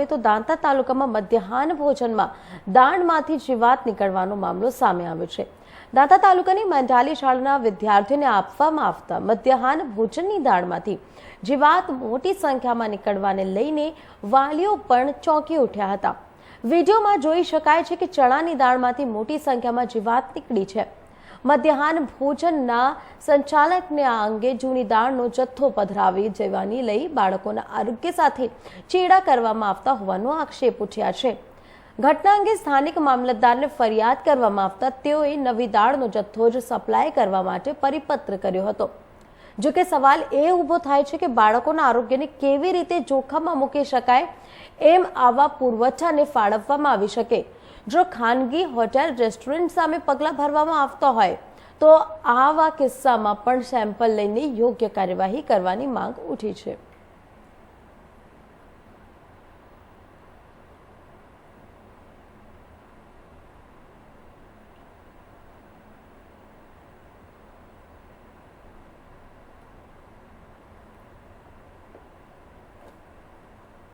તો દાંતા તાલુકામાં મધ્યાહન ભોજનમાં દાણમાંથી જીવાત નીકળવાનો મામલો સામે આવ્યો છે. દાંતા તાલુકાની મંડાલી શાળાના વિદ્યાર્થીઓને આપવામાં આવતા મધ્યાહન ભોજનની દાળમાંથી જીવાત મોટી સંખ્યામાં નીકળવાને લઈને વાલીઓ પણ ચોંકી ઉઠ્યા હતા. વિડીયોમાં જોઈ શકાય છે કે ચણાની દાળમાંથી મોટી સંખ્યામાં જીવાત નીકળી છે. મધ્યાહન ભોજનના સંચાલકને આ અંગે જૂની દાળનો જથ્થો પધરાવી જવાની લઈ બાળકોના આરોગ્ય સાથે ચેડા કરવામાં આવતા હોવાનો આક્ષેપ ઉઠ્યા છે. ઘટના અંગે સ્થાનિક મામલતદારને ફરિયાદ કરવામાં આવતા તેઓએ નવી દાળનો જથ્થો જ સપ્લાય કરવા માટે પરિપત્ર કર્યો હતો. જો કે સવાલ એ ઊભો થાય છે કે બાળકોના આરોગ્યને કેવી રીતે જોખમમાં મૂકી શકાય એમ આવા પુરવઠાને ફાળવવામાં આવી શકે. જો ખાનગી હોટેલ, રેસ્ટોરન્ટ સામે પગલાં ભરવામાં આવતા હોય, તો આવા કિસ્સામાં પણ સેમ્પલ લઈને યોગ્ય કાર્યવાહી કરવાની માંગ ઉઠી છે.